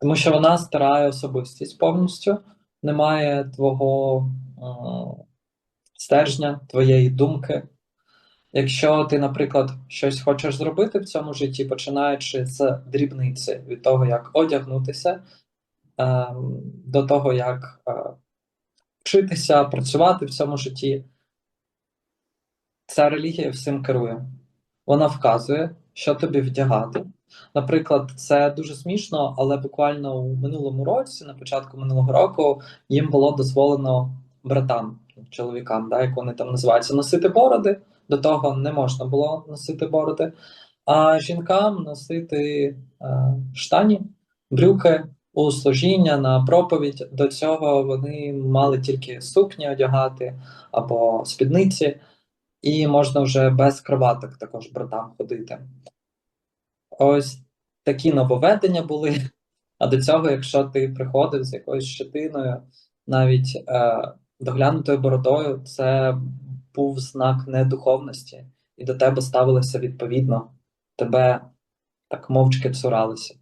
Тому що вона старає особистість повністю, немає твого е, стержня, твоєї думки. Якщо ти, наприклад, щось хочеш зробити в цьому житті, починаючи з дрібниці від того, як одягнутися, е, до того, як е, вчитися, працювати в цьому житті, ця релігія всім керує. Вона вказує, що тобі вдягати. Наприклад, це дуже смішно, але буквально у минулому році, на початку минулого року, їм було дозволено братам, чоловікам, да, як вони там називаються, носити бороди. До того не можна було носити бороди, а жінкам носити е, штані, брюки у служіння на проповідь. До цього вони мали тільки сукні одягати або спідниці, і можна вже без кроваток також братам ходити. Ось такі нововведення були. А до цього, якщо ти приходив з якоюсь щетиною, навіть е, доглянутою бородою, це був знак недуховності, і до тебе ставилися відповідно, тебе так мовчки цуралися.